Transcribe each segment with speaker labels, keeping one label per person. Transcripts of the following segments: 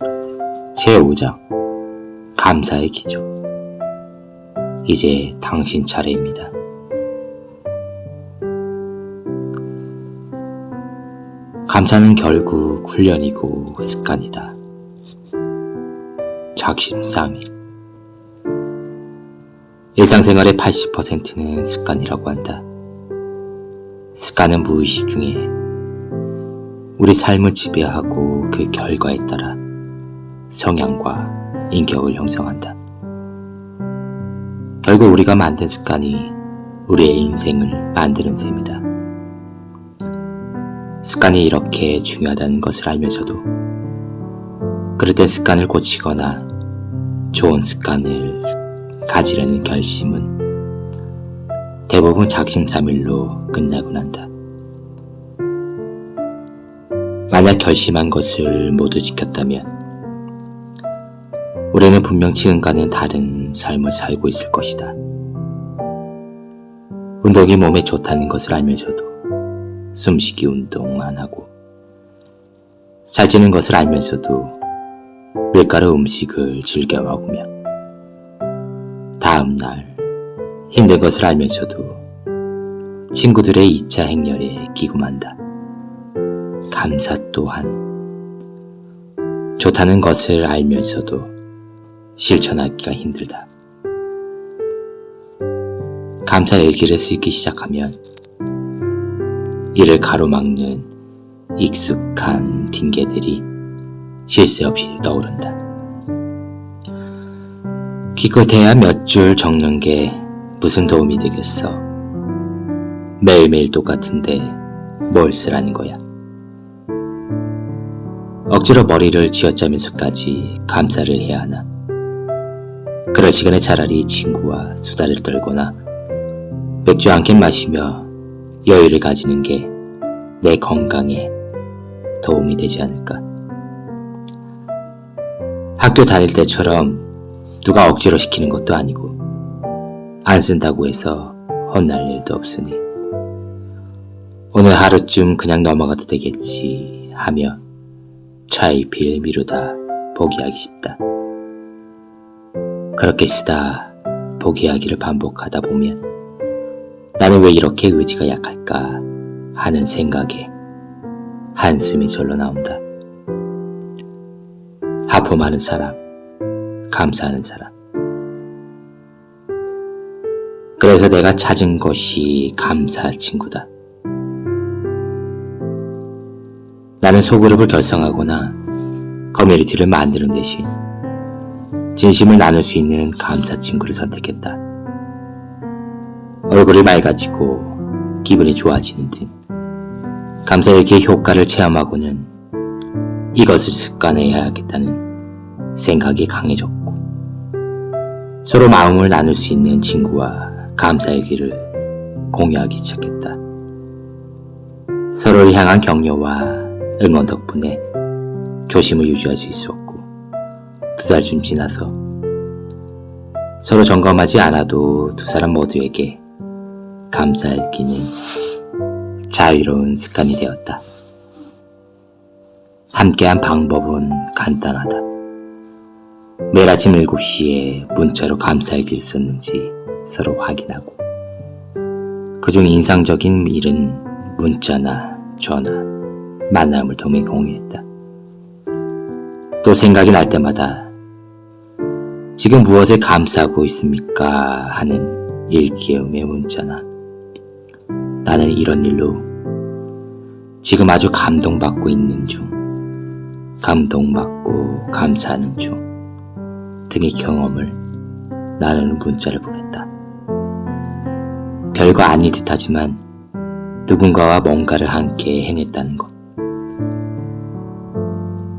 Speaker 1: 제5장 감사의 기적 이제 당신 차례입니다. 감사는 결국 훈련이고 습관이다. 작심삼일 일상생활의 80%는 습관이라고 한다. 습관은 무의식 중에 우리 삶을 지배하고 그 결과에 따라 성향과 인격을 형성한다. 결국 우리가 만든 습관이 우리의 인생을 만드는 셈이다. 습관이 이렇게 중요하다는 것을 알면서도 그럴 땐 습관을 고치거나 좋은 습관을 가지려는 결심은 대부분 작심삼일로 끝나곤 한다. 만약 결심한 것을 모두 지켰다면 우리는 분명 지금과는 다른 삶을 살고 있을 것이다. 운동이 몸에 좋다는 것을 알면서도 숨쉬기 운동 안 하고 살찌는 것을 알면서도 밀가루 음식을 즐겨 먹으며 다음 날 힘든 것을 알면서도 친구들의 2차 행렬에 기금한다. 감사 또한 좋다는 것을 알면서도 실천하기가 힘들다. 감사 일기를 쓰기 시작하면 이를 가로막는 익숙한 핑계들이 쉴새 없이 떠오른다. 기껏해야 몇 줄 적는 게 무슨 도움이 되겠어. 매일매일 똑같은데 뭘 쓰라는 거야. 억지로 머리를 쥐어짜면서까지 감사를 해야 하나. 그럴 시간에 차라리 친구와 수다를 떨거나 맥주 한 캔 마시며 여유를 가지는 게 내 건강에 도움이 되지 않을까. 학교 다닐 때처럼 누가 억지로 시키는 것도 아니고 안 쓴다고 해서 혼날 일도 없으니 오늘 하루쯤 그냥 넘어가도 되겠지 하며 차일피일 미루다 포기하기 쉽다. 그렇게 쓰다 포기하기를 반복하다 보면 나는 왜 이렇게 의지가 약할까 하는 생각에 한숨이 절로 나온다. 하품하는 사람, 감사하는 사람. 그래서 내가 찾은 것이 감사할 친구다. 나는 소그룹을 결성하거나 커뮤니티를 만드는 대신 진심을 나눌 수 있는 감사 친구를 선택했다. 얼굴이 맑아지고 기분이 좋아지는 등 감사일기의 효과를 체험하고는 이것을 습관해야겠다는 생각이 강해졌고 서로 마음을 나눌 수 있는 친구와 감사일기를 공유하기 시작했다. 서로를 향한 격려와 응원 덕분에 조심을 유지할 수 있었고 두 달쯤 지나서 서로 점검하지 않아도 두 사람 모두에게 감사일기는 자유로운 습관이 되었다. 함께한 방법은 간단하다. 매일 아침 7시에 문자로 감사일기를 썼는지 서로 확인하고 그중 인상적인 일은 문자나 전화, 만남을 통해 공유했다. 또 생각이 날 때마다 지금 무엇에 감사하고 있습니까? 하는 일기음의 문자나 나는 이런 일로 지금 아주 감동받고 있는 중, 감동받고 감사하는 중 등의 경험을 나누는 문자를 보냈다. 별거 아니 듯하지만 누군가와 뭔가를 함께 해냈다는 것.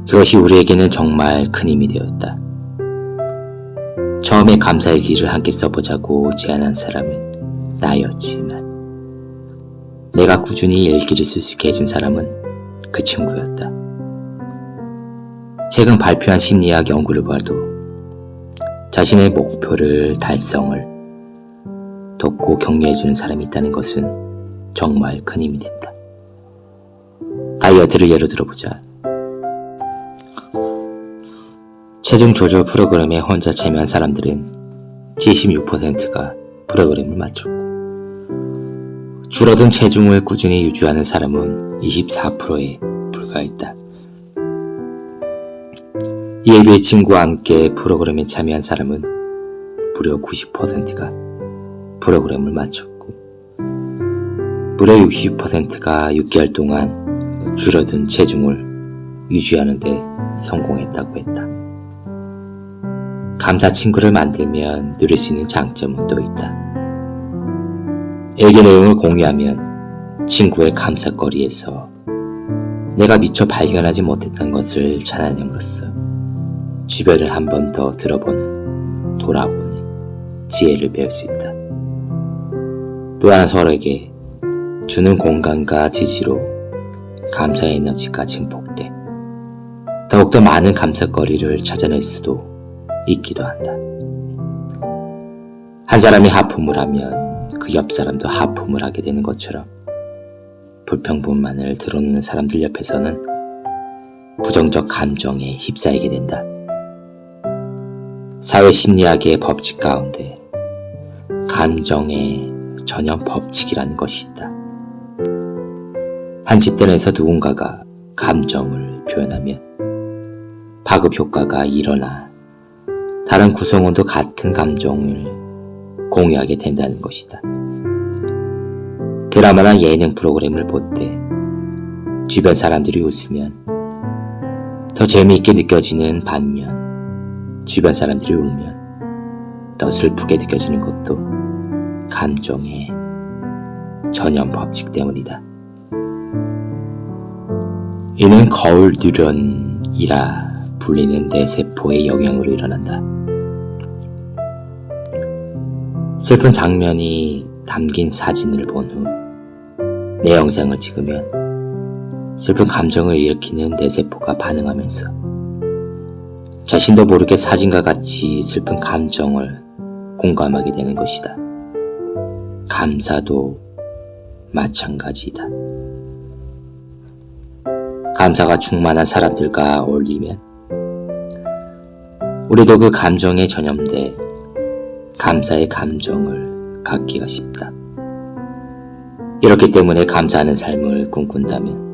Speaker 1: 그것이 우리에게는 정말 큰 힘이 되었다. 처음에 감사일기를 함께 써보자고 제안한 사람은 나였지만 내가 꾸준히 일기를 쓸수 있게 해준 사람은 그 친구였다. 최근 발표한 심리학 연구를 봐도 자신의 목표를 달성을 돕고 격려해주는 사람이 있다는 것은 정말 큰 힘이 된다. 다이어트를 예로 들어보자. 체중 조절 프로그램에 혼자 참여한 사람들은 76%가 프로그램을 마쳤고 줄어든 체중을 꾸준히 유지하는 사람은 24%에 불과했다. 이에 비해 친구와 함께 프로그램에 참여한 사람은 무려 90%가 프로그램을 마쳤고 무려 60%가 6개월 동안 줄어든 체중을 유지하는 데 성공했다고 했다. 감사 친구를 만들면 누릴 수 있는 장점은 또 있다. 일기 내용을 공유하면 친구의 감사거리에서 내가 미처 발견하지 못했던 것을 자랑함으로써 주변을 한 번 더 들어보는, 돌아보는 지혜를 배울 수 있다. 또한 서로에게 주는 공간과 지지로 감사 에너지가 증폭돼 더욱더 많은 감사거리를 찾아낼 수도 있기도 한다. 한 사람이 하품을 하면 그 옆 사람도 하품을 하게 되는 것처럼 불평분만을 드러내는 사람들 옆에서는 부정적 감정에 휩싸이게 된다. 사회 심리학의 법칙 가운데 감정의 전염 법칙이라는 것이 있다. 한 집단 에서 누군가가 감정을 표현하면 파급 효과가 일어나 다른 구성원도 같은 감정을 공유하게 된다는 것이다. 드라마나 예능 프로그램을 볼 때 주변 사람들이 웃으면 더 재미있게 느껴지는 반면 주변 사람들이 울면 더 슬프게 느껴지는 것도 감정의 전염 법칙 때문이다. 이는 거울 뉴런이라 불리는 뇌세포의 영향으로 일어난다. 슬픈 장면이 담긴 사진을 본 후 내 영상을 찍으면 슬픈 감정을 일으키는 뇌세포가 반응하면서 자신도 모르게 사진과 같이 슬픈 감정을 공감하게 되는 것이다. 감사도 마찬가지이다. 감사가 충만한 사람들과 어울리면 우리도 그 감정에 전염돼 감사의 감정을 갖기가 쉽다. 이렇기 때문에 감사하는 삶을 꿈꾼다면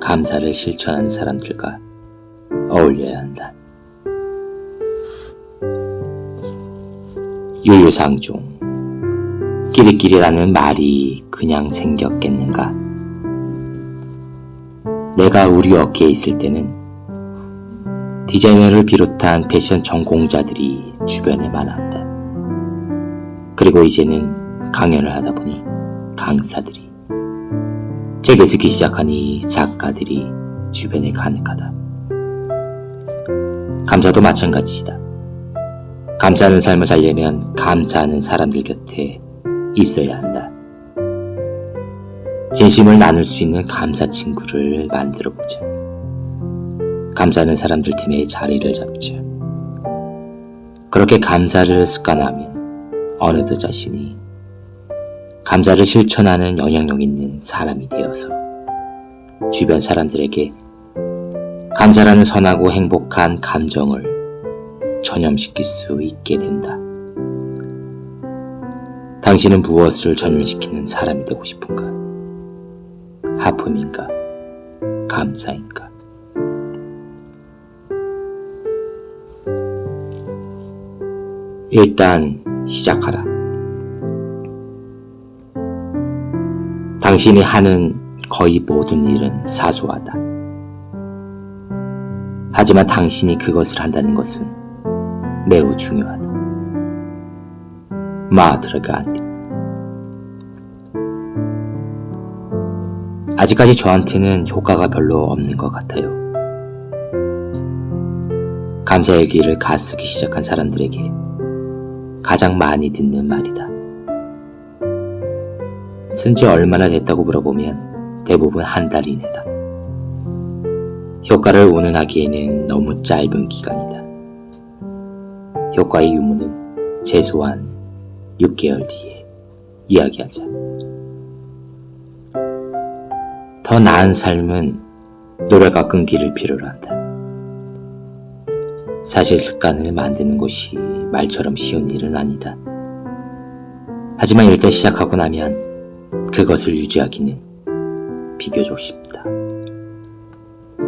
Speaker 1: 감사를 실천하는 사람들과 어울려야 한다. 유유상종 끼리끼리라는 말이 그냥 생겼겠는가? 내가 우리 업계에 있을 때는 디자이너를 비롯한 패션 전공자들이 주변에 많았다. 그리고 이제는 강연을 하다 보니 강사들이, 책을 쓰기 시작하니 작가들이 주변에 가득하다. 감사도 마찬가지이다. 감사하는 삶을 살려면 감사하는 사람들 곁에 있어야 한다. 진심을 나눌 수 있는 감사 친구를 만들어 보자. 감사하는 사람들 팀에 자리를 잡자. 그렇게 감사를 습관하면 어느덧 자신이 감사를 실천하는 영향력 있는 사람이 되어서 주변 사람들에게 감사라는 선하고 행복한 감정을 전염시킬 수 있게 된다. 당신은 무엇을 전염시키는 사람이 되고 싶은가? 하품인가? 감사인가? 일단 시작하라. 당신이 하는 거의 모든 일은 사소하다. 하지만 당신이 그것을 한다는 것은 매우 중요하다. 마드라가디. 아직까지 저한테는 효과가 별로 없는 것 같아요. 감사의 길을 가쓰기 시작한 사람들에게 가장 많이 듣는 말이다. 쓴 지 얼마나 됐다고 물어보면 대부분 한 달 이내다. 효과를 운운하기에는 너무 짧은 기간이다. 효과의 유무는 최소한 6개월 뒤에 이야기하자. 더 나은 삶은 노력과 끈기를 필요로 한다. 사실 습관을 만드는 것이 말처럼 쉬운 일은 아니다. 하지만 일단 시작하고 나면 그것을 유지하기는 비교적 쉽다.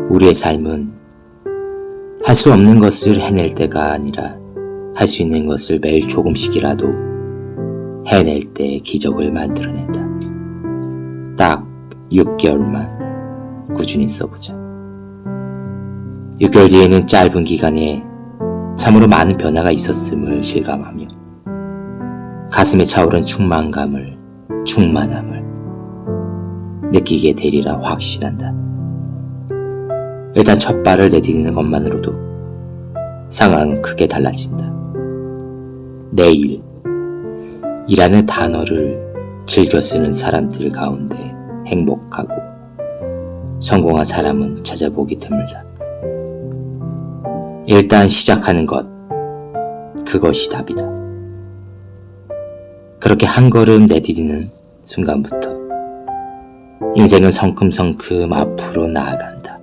Speaker 1: 우리의 삶은 할 수 없는 것을 해낼 때가 아니라 할 수 있는 것을 매일 조금씩이라도 해낼 때 기적을 만들어낸다. 딱 6개월만 꾸준히 써보자. 6개월 뒤에는 짧은 기간에 참으로 많은 변화가 있었음을 실감하며 가슴에 차오른 충만감을, 충만함을 느끼게 되리라 확신한다. 일단 첫 발을 내디디는 것만으로도 상황은 크게 달라진다. 내일 이라는 단어를 즐겨 쓰는 사람들 가운데 행복하고 성공한 사람은 찾아보기 드물다. 일단 시작하는 것, 그것이 답이다. 그렇게 한 걸음 내디디는 순간부터 인생은 성큼성큼 앞으로 나아간다.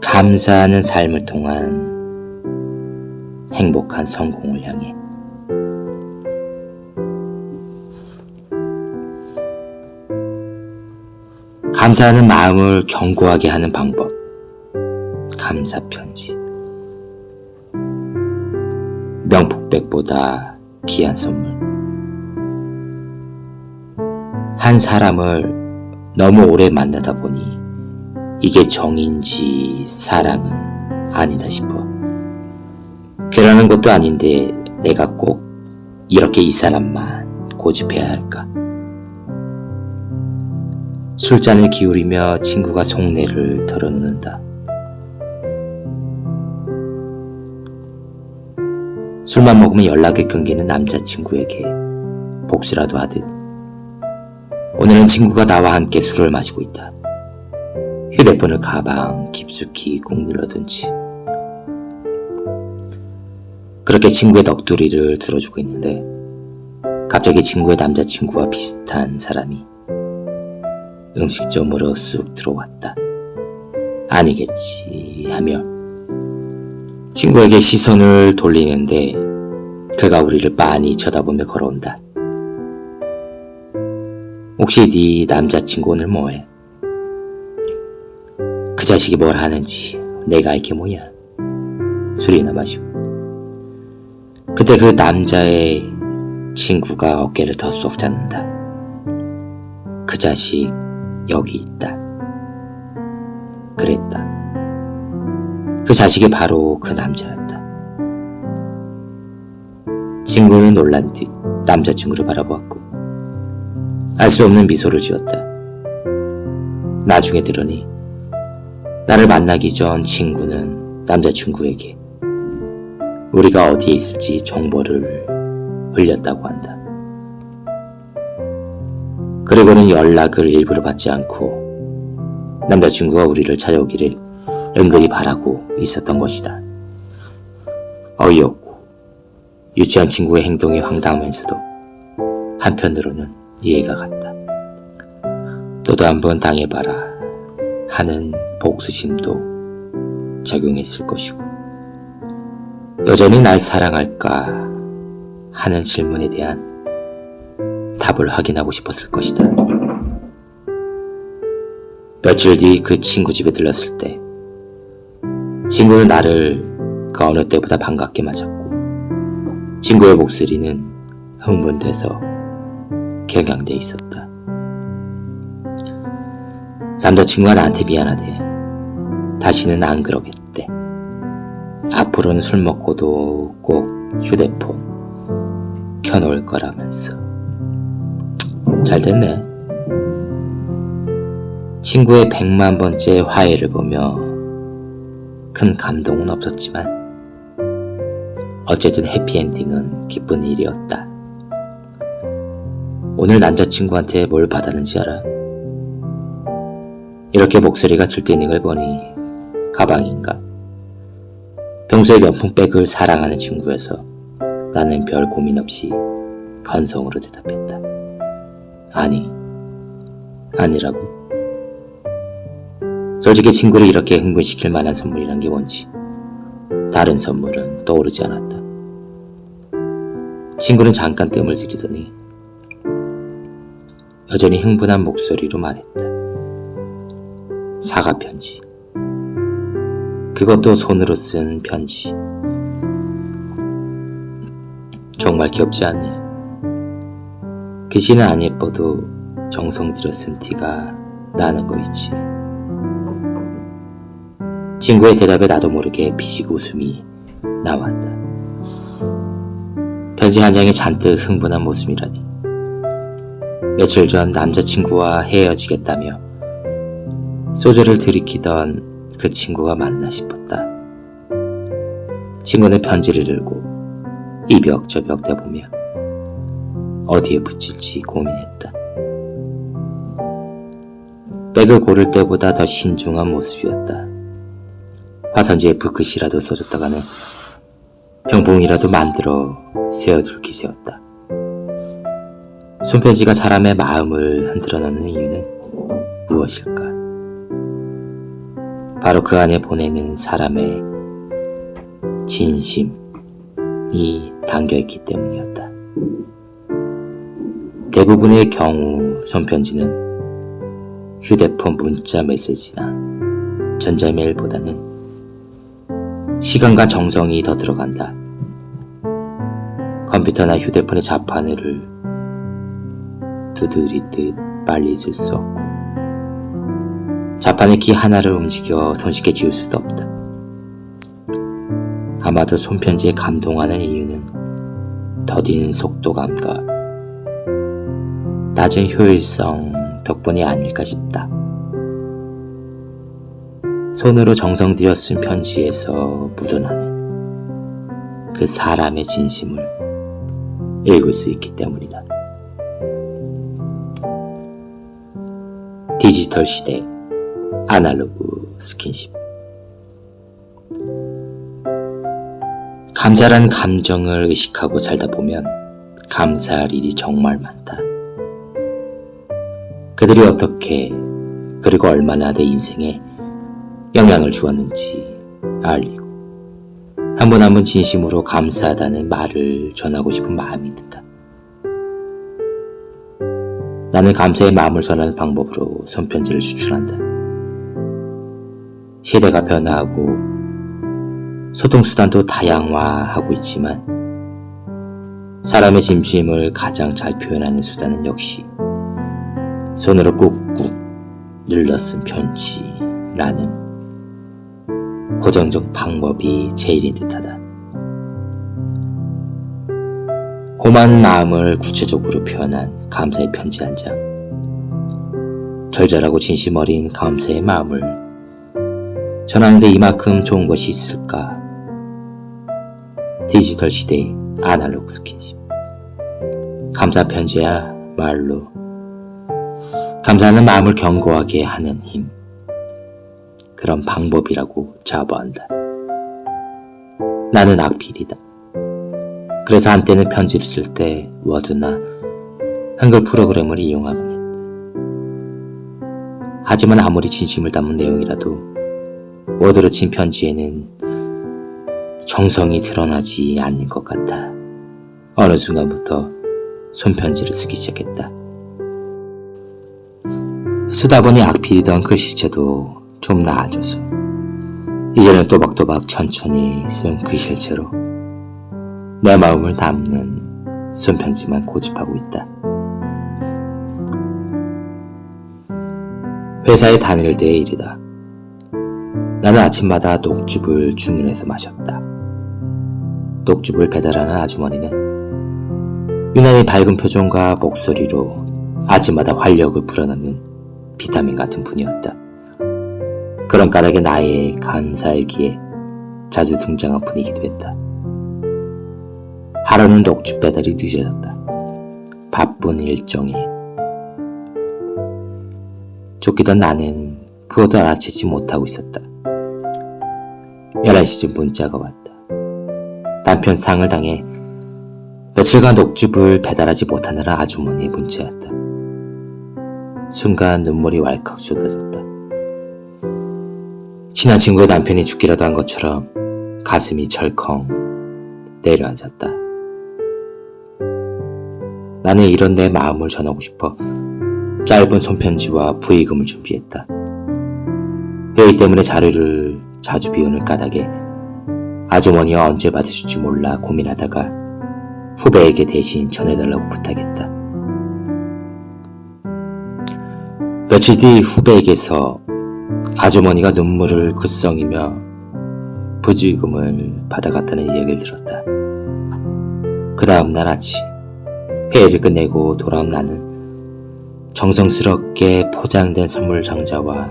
Speaker 1: 감사하는 삶을 통한 행복한 성공을 향해 감사하는 마음을 견고하게 하는 방법. 감사 편지. 명품백보다 귀한 선물. 한 사람을 너무 오래 만나다 보니 이게 정인지 사랑은 아니다 싶어. 괴라는 것도 아닌데 내가 꼭 이렇게 이 사람만 고집해야 할까? 술잔을 기울이며 친구가 속내를 털어놓는다. 술만 먹으면 연락이 끊기는 남자친구에게 복수라도 하듯 오늘은 친구가 나와 함께 술을 마시고 있다. 휴대폰을 가방 깊숙이 꾹 눌러둔 채 그렇게 친구의 넋두리를 들어주고 있는데 갑자기 친구의 남자친구와 비슷한 사람이 음식점으로 쑥 들어왔다. 아니겠지 하며 친구에게 시선을 돌리는데 그가 우리를 빤히 쳐다보며 걸어온다. 혹시 네 남자친구 오늘 뭐해? 그 자식이 뭘 하는지 내가 알게 뭐야. 술이나 마시고. 그때 그 남자의 친구가 어깨를 더쏙 잡는다. 그 자식 여기 있다. 그랬다. 그 자식이 바로 그 남자였다. 친구는 놀란 듯 남자친구를 바라보았고 알 수 없는 미소를 지었다. 나중에 들으니 나를 만나기 전 친구는 남자친구에게 우리가 어디에 있을지 정보를 흘렸다고 한다. 그리고는 연락을 일부러 받지 않고 남자친구가 우리를 찾아오기를 은근히 바라고 있었던 것이다. 어이없고 유치한 친구의 행동이 황당하면서도 한편으로는 이해가 갔다. 너도 한번 당해봐라 하는 복수심도 작용했을 것이고 여전히 날 사랑할까 하는 질문에 대한 답을 확인하고 싶었을 것이다. 며칠 뒤 그 친구 집에 들렀을 때 친구는 나를 그 어느 때보다 반갑게 맞았고 친구의 목소리는 흥분돼서 경향돼 있었다. 남자친구가 나한테 미안하대. 다시는 안 그러겠대. 앞으로는 술 먹고도 꼭 휴대폰 켜놓을 거라면서. 잘 됐네. 친구의 백만 번째 화해를 보며 큰 감동은 없었지만 어쨌든 해피엔딩은 기쁜 일이었다. 오늘 남자친구한테 뭘 받았는지 알아? 이렇게 목소리가 들뜨는 걸 보니 가방인가? 평소에 명품백을 사랑하는 친구여서 나는 별 고민 없이 건성으로 대답했다. 아니, 아니라고. 솔직히 친구를 이렇게 흥분시킬 만한 선물이란 게 뭔지 다른 선물은 떠오르지 않았다. 친구는 잠깐 뜸을 들이더니 여전히 흥분한 목소리로 말했다. 사과 편지. 그것도 손으로 쓴 편지. 정말 귀엽지 않니? 글씨는 안 예뻐도 정성 들여 쓴 티가 나는 거 있지. 친구의 대답에 나도 모르게 비식 웃음이 나왔다. 편지 한 장에 잔뜩 흥분한 모습이라니. 며칠 전 남자친구와 헤어지겠다며 소주를 들이키던 그 친구가 맞나 싶었다. 친구는 편지를 들고 이벽저벽 대보며 어디에 붙일지 고민했다. 백을 고를 때보다 더 신중한 모습이었다. 화선지에 붓글씨라도 써줬다가는 병봉이라도 만들어 세어둘 기세였다. 손편지가 사람의 마음을 흔들어 놓는 이유는 무엇일까? 바로 그 안에 보내는 사람의 진심이 담겨있기 때문이었다. 대부분의 경우 손편지는 휴대폰 문자 메시지나 전자메일보다는 시간과 정성이 더 들어간다. 컴퓨터나 휴대폰의 자판을 두드리듯 빨리 쓸수 없고 자판의 키 하나를 움직여 손쉽게 지울 수도 없다. 아마도 손편지에 감동하는 이유는 더딘 속도감과 낮은 효율성 덕분이 아닐까 싶다. 손으로 정성 들여 쓴 편지에서 묻어나는 그 사람의 진심을 읽을 수 있기 때문이다. 디지털 시대 아날로그 스킨십 감사란 감정을 의식하고 살다 보면 감사할 일이 정말 많다. 그들이 어떻게 그리고 얼마나 내 인생에 영향을 주었는지 알리고 한번한번 진심으로 감사하다는 말을 전하고 싶은 마음이 든다. 나는 감사의 마음을 전하는 방법으로 손편지를 수출한다. 시대가 변화하고 소통수단도 다양화하고 있지만 사람의 진심을 가장 잘 표현하는 수단은 역시 손으로 꾹꾹 눌러 쓴 편지라는 고정적 방법이 제일인 듯하다. 고마운 마음을 구체적으로 표현한 감사의 편지 한 장. 절절하고 진심 어린 감사의 마음을 전하는데 이만큼 좋은 것이 있을까? 디지털 시대의 아날로그 스킨십. 감사 편지야 말로 감사하는 마음을 견고하게 하는 힘. 그런 방법이라고 자부한다. 나는 악필이다. 그래서 한때는 편지를 쓸 때 워드나 한글 프로그램을 이용하곤 했다. 하지만 아무리 진심을 담은 내용이라도 워드로 친 편지에는 정성이 드러나지 않는 것 같아. 어느 순간부터 손편지를 쓰기 시작했다. 쓰다 보니 악필이던 글씨체도 좀 나아져서 이제는 또박또박 천천히 쓴 글실체로 내 마음을 담는 손편지만 고집하고 있다. 회사에 다닐 때의 일이다. 나는 아침마다 녹즙을 주문해서 마셨다. 녹즙을 배달하는 아주머니는 유난히 밝은 표정과 목소리로 아침마다 활력을 불어넣는 비타민 같은 분이었다. 그런 까닭에 나의 감사일기에 자주 등장한 분이기도 했다. 하루는 녹즙 배달이 늦어졌다. 바쁜 일정에 쫓기던 나는 그것도 알아채지 못하고 있었다. 11시쯤 문자가 왔다. 남편 상을 당해 며칠간 녹즙을 배달하지 못하느라 아주머니의 문자였다. 순간 눈물이 왈칵 쏟아졌다. 친한 친구의 남편이 죽기라도 한 것처럼 가슴이 철컹 내려앉았다. 나는 이런 내 마음을 전하고 싶어 짧은 손편지와 부의금을 준비했다. 회의 때문에 자료를 자주 비우는 까닭에 아주머니가 언제 받으실지 몰라 고민하다가 후배에게 대신 전해달라고 부탁했다. 며칠 뒤 후배에게서 아주머니가 눈물을 글썽이며 부지금을 받아갔다는 이야기를 들었다. 그 다음날 아침 회의를 끝내고 돌아온 나는 정성스럽게 포장된 선물 상자와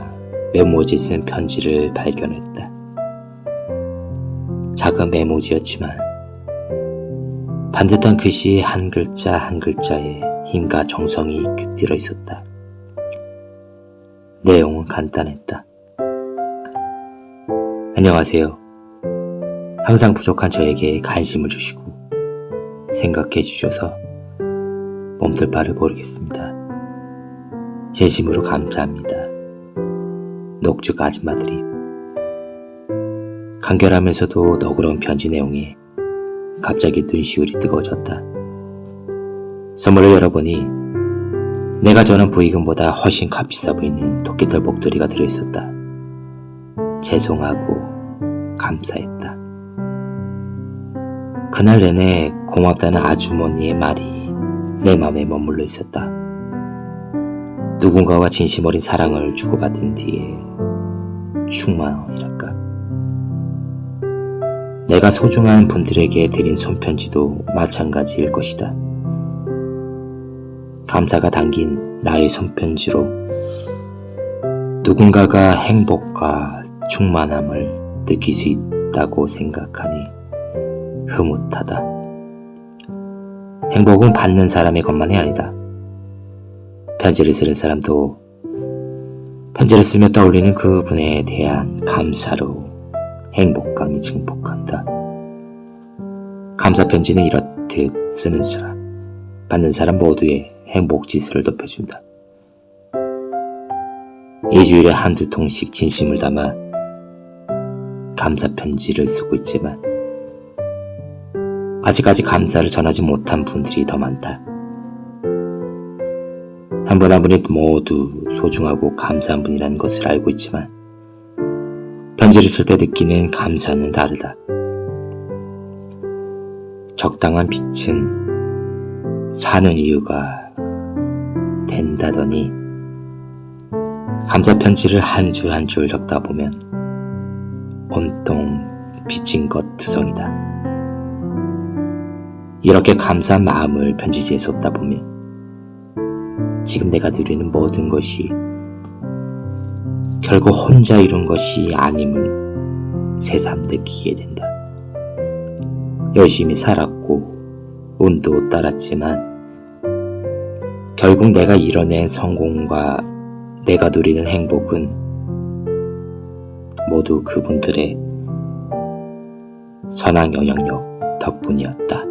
Speaker 1: 메모지 쓴 편지를 발견했다. 작은 메모지였지만 반듯한 글씨 한 글자 한 글자에 힘과 정성이 깃들어 있었다. 내용은 간단했다. 안녕하세요. 항상 부족한 저에게 관심을 주시고 생각해 주셔서 몸둘 바를 모르겠습니다. 진심으로 감사합니다. 녹죽 아줌마들이 간결하면서도 너그러운 편지 내용에 갑자기 눈시울이 뜨거워졌다. 선물을 열어보니 내가 전한 부의금보다 훨씬 값비싸 보이는 토끼털 목도리가 들어있었다. 죄송하고 감사했다. 그날 내내 고맙다는 아주머니의 말이 내 맘에 머물러 있었다. 누군가와 진심 어린 사랑을 주고받은 뒤에 충만함이랄까. 내가 소중한 분들에게 드린 손편지도 마찬가지일 것이다. 감사가 담긴 나의 손편지로 누군가가 행복과 충만함을 느낄 수 있다고 생각하니 흐뭇하다. 행복은 받는 사람의 것만이 아니다. 편지를 쓰는 사람도 편지를 쓰며 떠올리는 그분에 대한 감사로 행복감이 증폭한다. 감사 편지는 이렇듯 쓰는 사람, 받는 사람 모두의 행복 지수를 높여준다. 일주일에 한두 통씩 진심을 담아 감사 편지를 쓰고 있지만 아직까지 감사를 전하지 못한 분들이 더 많다. 한 분한 분이 모두 소중하고 감사한 분이라는 것을 알고 있지만 편지를 쓸 때 느끼는 감사는 다르다. 적당한 빛은 사는 이유가 된다더니 감사 편지를 한 줄 한 줄 적다 보면 온통 빚진 것 투성이다. 이렇게 감사한 마음을 편지지에 쏟다 보면 지금 내가 누리는 모든 것이 결국 혼자 이룬 것이 아님을 새삼 느끼게 된다. 열심히 살았고 운도 따랐지만 결국 내가 이뤄낸 성공과 내가 누리는 행복은 모두 그분들의 선한 영향력 덕분이었다.